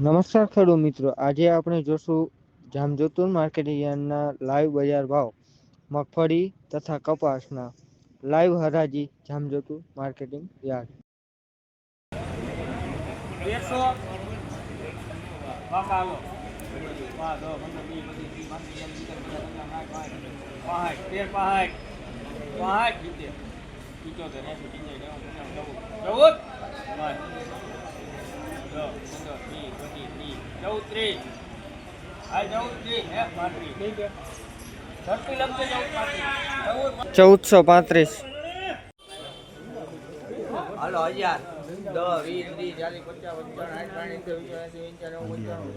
નમસ્કાર ખેડૂત મિત્રો. આજે આપણે જોશું જામજોતુર માર્કેટ યાર્ડના લાઈવ બજાર ભાવ, મગફળી તથા કપાસના લાઈવ હરાજી જામજોતુર માર્કેટિંગ યાર્ડ. ચૌદ પાંચ હા પંદર વીસ પચીસ ત્રીસ ચૌદ ત્રીસ આ ચૌદ ત્રીસ હે પાંત્રીસ ધરતી લગતે ચૌદ પાંત્રીસ ચૌદ ચૌદસો પાંત્રીસ. હાલો હજાર. દસ વીસ ત્રીસ ચાલીસ પચાસ સાઠ સિત્તેર પંચાણું પંચાણું.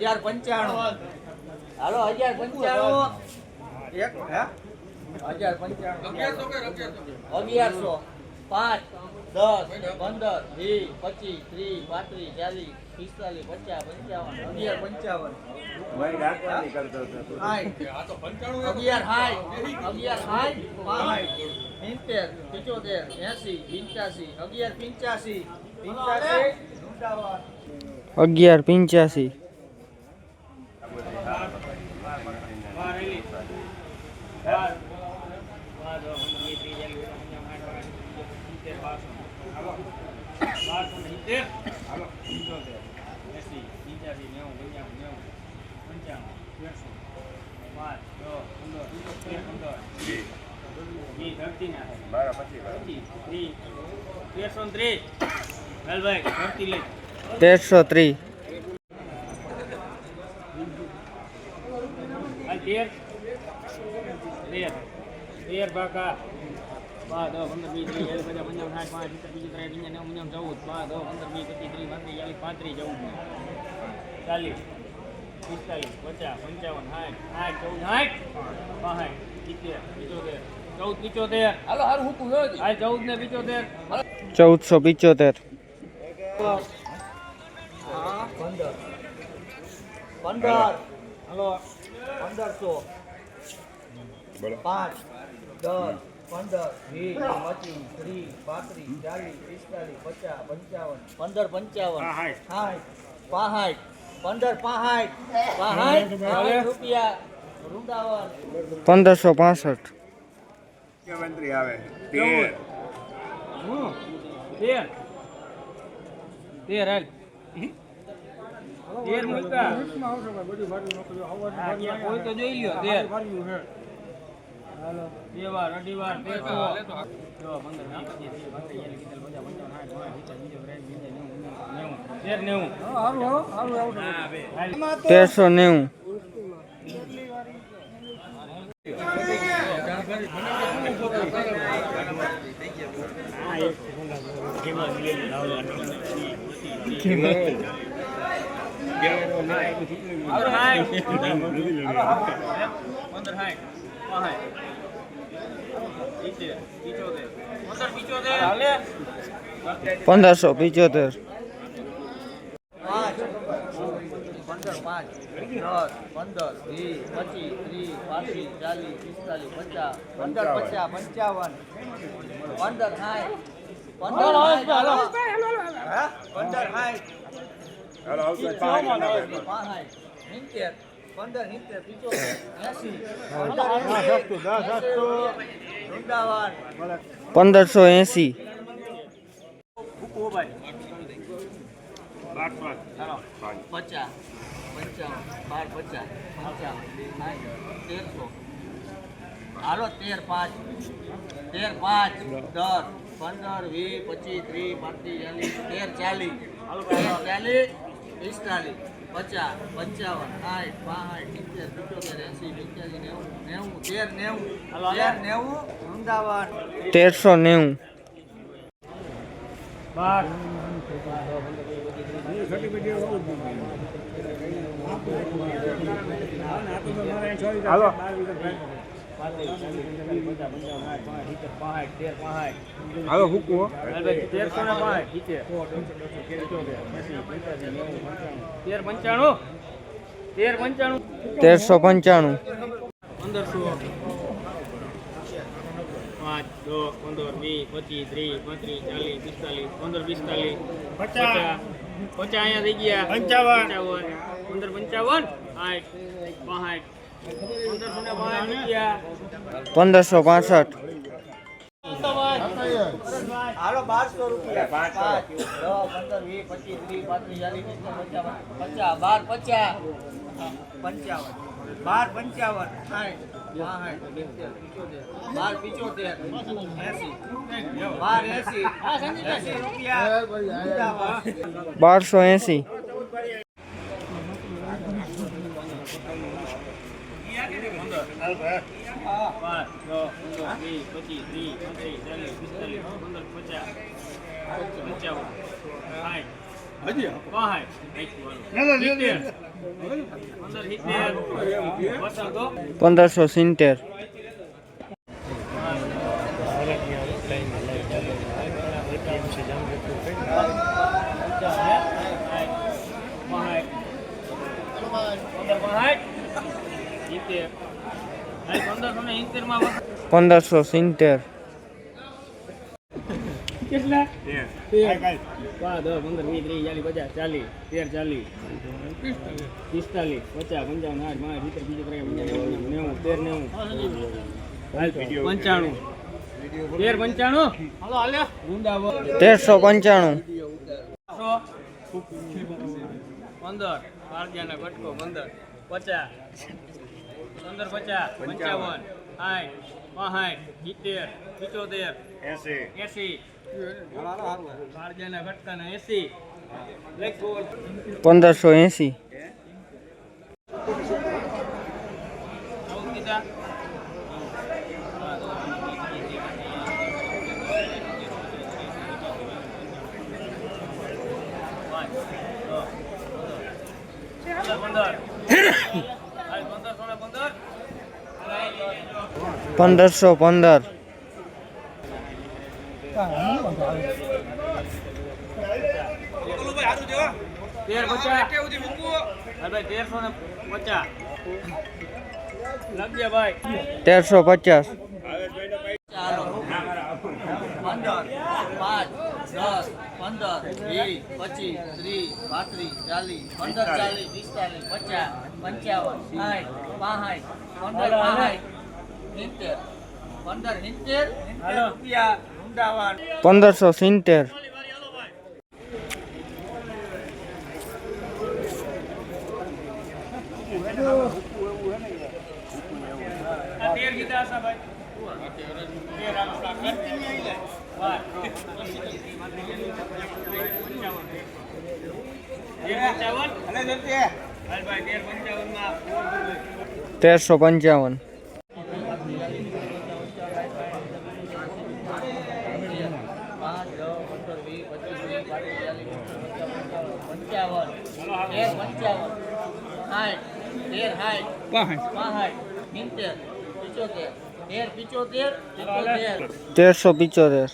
હજાર પંચાણું. હાલો હજાર પંચાણું. એક હજાર પંચાણું. અગિયારસો. પાંચ. દસ પંદર વીસ પચીસ ત્રીસ પાંત્રીસ ચાલીસ પિસ્તાલીસ પચાસ પંચાવન અગિયાર પંચાવન. અગિયાર સાઠ અગિયાર સાઠ સિત્તેર પિચોતેર એસી પંચ્યાસી અગિયાર પંચ્યાસી પંચ્યાસી. અગિયાર પંચ્યાસી. તેરસો ત્રીસ લાલભાઈ ધરતી લઈ તેરસો ત્રીસ આ તેર. તેર. તેર બાકા બાર દસ પંદર વીસ ત્રીસ ચાલીસ પચાસ પંચાવન સાઠ પાંચ સિત્તેર બીજી ત્રણ પંચાવન નેવું પંચાવન ચૌદ બાર દસ પંદર વીસ પચીસ ત્રીસ પાંત્રીસ ચાલીસ પાંત્રીસ ચૌદ ચાલીસ પિસ્તાલીસ પચાસ પંચાવન સાઠ સાઠ ચૌદ સાઠ પાંસઠ સિત્તેર પિચોતેર ચૌદ પિચોતેર. હાલો હારું હુકું હાલ ચૌદ ને પિચોતેર. ચૌદસો પિચોતેર. પંદર પંદર. હલો. પંદરસો. પાંચ. દસ. પંદર વીસ પચીસ ત્રીસ પાંત્રીસ ચાલીસ પિસ્તાલીસ પચાસ પંચાવન પંદર પંચાવન સાઠ પાંસઠ પંદર પાંસઠ પાંસઠ રૂપિયા વૃંદાવન પંદરસો પાસઠ. મુખ્યમંત્રી આવે? ચૌદ. તેર. તેર હાલ. તેર મૂકા હા, ક્યાં કોઈ તો જોઈ લ્યો તેર. તેરસો જો પંદર વીસ પચીસ ત્રીસ પાંત્રીસ ચાલીસ પિસ્તાલીસ પચાસ પંચાવન સાઠ પાંચ સિત્તેર બીજો ત્રીસ બીજો નેવું તેર નેવું હાલ. તેરસો નેવું હાલો, હાય. હાલો, હાલો. પંદર હાય પંદરસો પિચોતેર પાંચ પંદર પાંચ દસ પંદર સિત્તેર, પિચોતેર પંદરસો એંસી. પચાસ પંચાવન બાર પચાસ પંચાવન તેરસો. હાલો તેર પાંચ. તેર પાંચ દસ પંદર વીસ પચીસ ત્રીસ પાંત્રીસ ચાલીસ તેર ચાલીસ. ચાલીસ પિસ્તાલીસ. પચાસ પંચાવન સાઠ પાંસઠ સિત્તેર એંસી પંચ્યાસી નેવું નેવું તેર નેવું તેર નેવું અમદાવાદ. તેરસો નેવું. બાર. હાલો. હાલો હુકવો તેર પંચાણું તેર પંચાણું તેરસો પંચાણું પંદરસો પાંચ દસ પંદર વીસ પચીસ ત્રીસ પાંત્રીસ ચાલીસ પિસ્તાલીસ પંદર પિસ્તાલીસ પચાસ પચાસ અહીંયા થઈ ગયા પંચાવન. પંચાવન પંદર પંચાવન સાઠ પાંઠ પંદરસો પાસઠ હાલો બારસો રૂપિયા પંદર વીસ પચીસ ત્રીસ પાંત્રીસ ચાલીસ પચાસ પચાસ બાર પચાસ પંચાવન બાર પંચાવન. બાર પિચોતેર એસી બાર. બારસો એંસી પાંચ દસ પંદર વીસ પચીસ ત્રીસ પાંત્રીસ ચાલીસ પિસ્તાલીસ પંદર પચાસ પંચાવન સાઠ હજી પાંઠ સિત્તેર. પંદર સિત્તેર. પચાસ તો પંદરસો સિત્તેર. કેટલા? પંદર વીસ ત્રીસ ચાલીસ પચાસ ચાલીસ તેર ચાલીસ. પિસ્તાલીસ પચાસ પંચાવન આઠ પાંચ સિત્તેર બીજું ત્રણ નેવું તેર નેવું. પંચાણું. તેર પંચાણું? તેરસો પંચાણું. પંદર. પારજાના કટકો પંદર. પચાસ. પંદર પચાસ પંચાવન સાઠ પાસઠ સિત્તેર પિચોતેર એંસી. એસી. પારજાના કટકાના એસી. પંદરસો એંસી. પંદર. પંદરસો પંદર તેર પચાસ હા ભાઈ તેરસો ને પચાસ લખજે ભાઈ તેરસો પચાસ ચાલો પંદર પાંચ દસ પંદર વીસ પચીસ ત્રીસ પાંત્રીસ ચાલીસ પંદર ચાલીસ પિસ્તાલીસ પચાસ પંચાવન સાઠ પાંસઠ પંદરસો સિત્તેર. પંચાવન પંચાવનમાં. તેરસો પંચાવન પાંચ દસ પંદર વીસ પચીસ ત્રીસ પાંત્રીસ ચાલીસ પંચાવન તેર પંચાવન સાઠ તેર સાઠ પાંસઠ સિત્તેર પિચોતેર તેર પિચોતેર સિત્તોતેર તેરસો પિચોતેર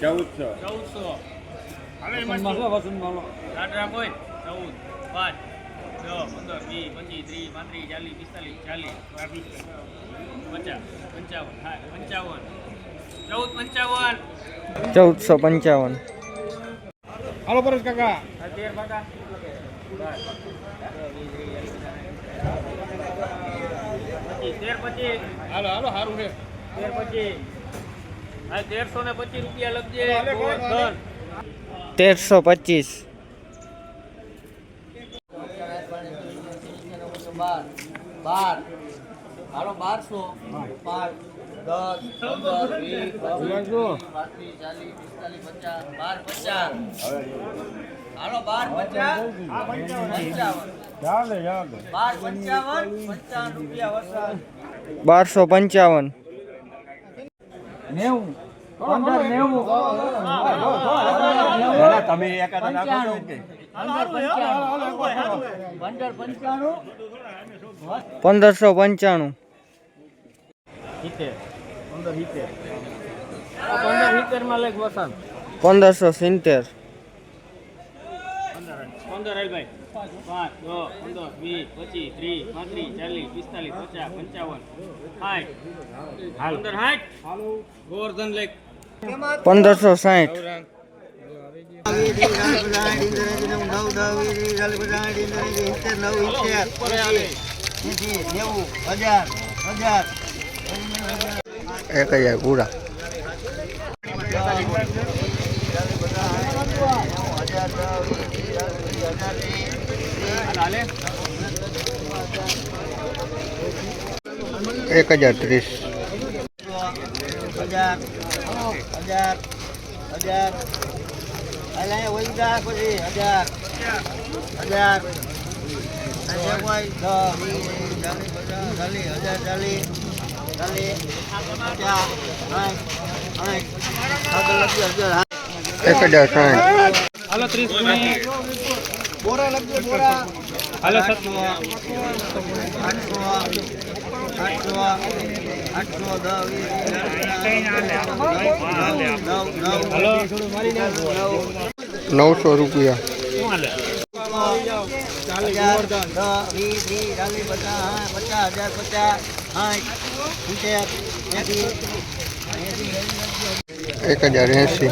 ચૌદસો ચૌદસો છ પંદર વીસ પચીસ ત્રીસ પાંત્રીસ ચાલીસ પિસ્તાલીસ ચાલીસ પચાસ પંચાવન હા પંચાવન ચૌદ પંચાવન ચૌદસો પંચાવન. હાલો પરેશ કાકા. તેર પાકા તેર પચીસ હાલો હાલો સારું છે તેર પચીસ હા તેરસો ને પચીસ રૂપિયા લખજે. તેરસો પચીસ. બાર. મારો બારસો. પાંચ દસ પંદર વીસ પાંત્રીસ ચાલીસ પિસ્તાલીસ પચાસ બાર પચાસ. હાલો બાર પચાસ. પંચાવન ચાલે ચાલે. બાર પંચાવન પંચાવન રૂપિયા વરસાદ. બારસો પંચાવન. તમે એકાદ પંચાણું પંદર પંચાણું. પંદરસો પંચાણું. સિત્તેર. પંદરસો સિત્તેર વીસ ત્રીસ પાંત્રીસ ચાલીસ હજાર સાઠ એક હજાર પૂરા એક હજાર ત્રીસ હજાર હજાર હજાર. અલા વહી પછી હજાર. હજાર. એક હજાર સાઠ. હાલો ત્રીસ બોરા લખજો બોરા. હાલો આઠસો આઠસો આઠસો આઠસો દસ વીસ હાલો. નવસો રૂપિયા એક હજાર એસી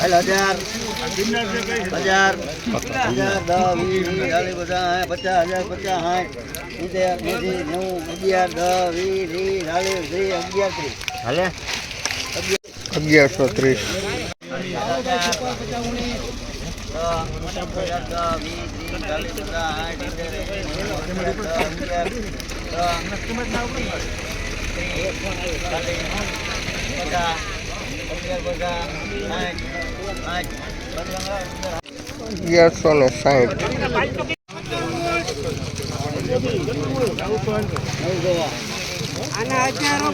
હજાર હજાર હજાર દસ વીસ ચાલીસ પચાસ પચાસ હજાર પચાસ સાઠ સિત્તેર એંસી નવ અગિયાર દસ વીસ ત્રીસ ચાલીસ અગિયાર ત્રીસ હાલે અગિયારસો ત્રીસ અગિયારસો ને સાઠ આના હજારો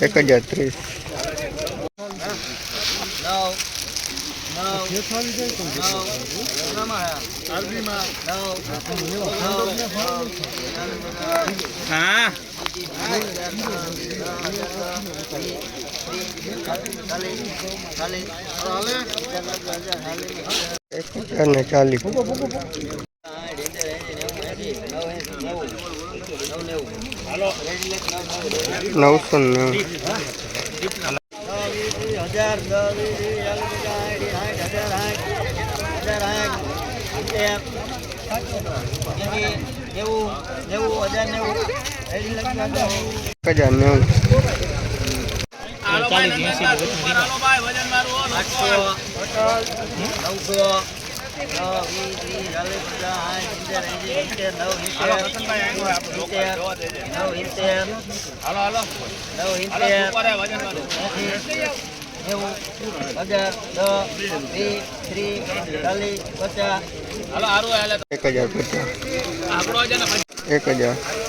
એક હજાર ત્રીસ હા. એક હજાર ને ચાલીસ નવસો નેવું હજાર નેવું નેવું હજાર નેવું હજાર નેવું નવ હજાર દસ વીસ ત્રીસ ચાલીસ પચાસ. એક હજાર પચાસ. એક હજાર.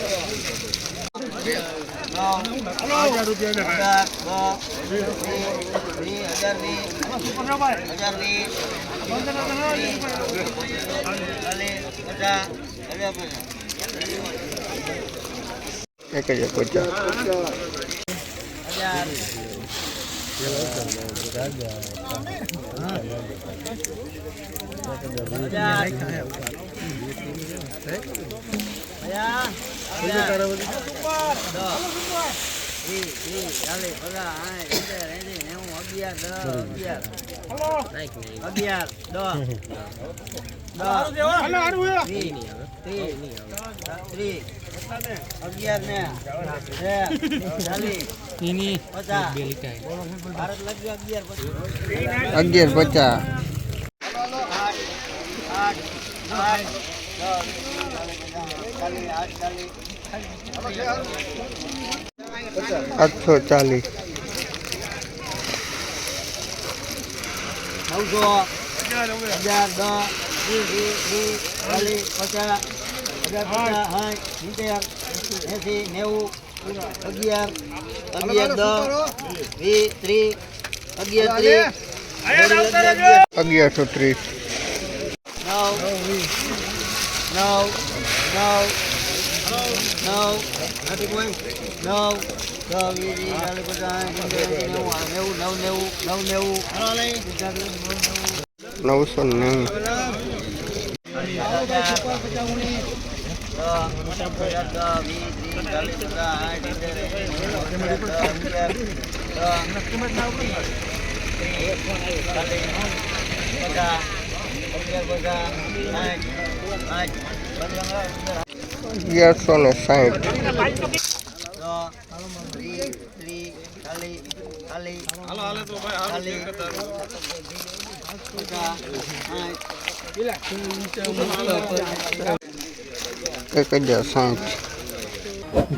એક હજાર પચાસ હજાર અગિયાર ને ચાલીસ અગિયાર પચાસ. આઠ આઠ આઠ દસ ચાલીસ આઠ ચાલીસ આઠસો ચાલીસ. નવસો હજાર દસ વીસ વીસ ચાલીસ પચાસ હજાર પચાસ સાઠ સિત્તેર એંસી નેવું અગિયાર અગિયાર દસ વીસ ત્રીસ અગિયાર ત્રીસ અગિયારસો ત્રીસ. નવ નવ નવ નવ દસ વીસ ત્રીસ ચાલીસ પચાસ સાઠ સિત્તેર નેવું નવ નેવું નવ નેવું નવસો નેવું અગિયારસો ને હાલો એક હજાર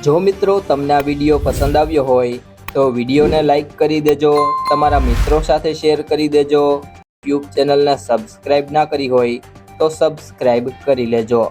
જો મિત્રો તમને આ વીડિયો પસંદ આવ્યો હોય, તો વિડીયોને લાઈક કરી દેજો, તમારા મિત્રો સાથે શેર કરી દેજો. યુટ્યુબ ચેનલને સબસ્ક્રાઈબ ના કરી હોય, તો સબસ્ક્રાઈબ કરી લેજો.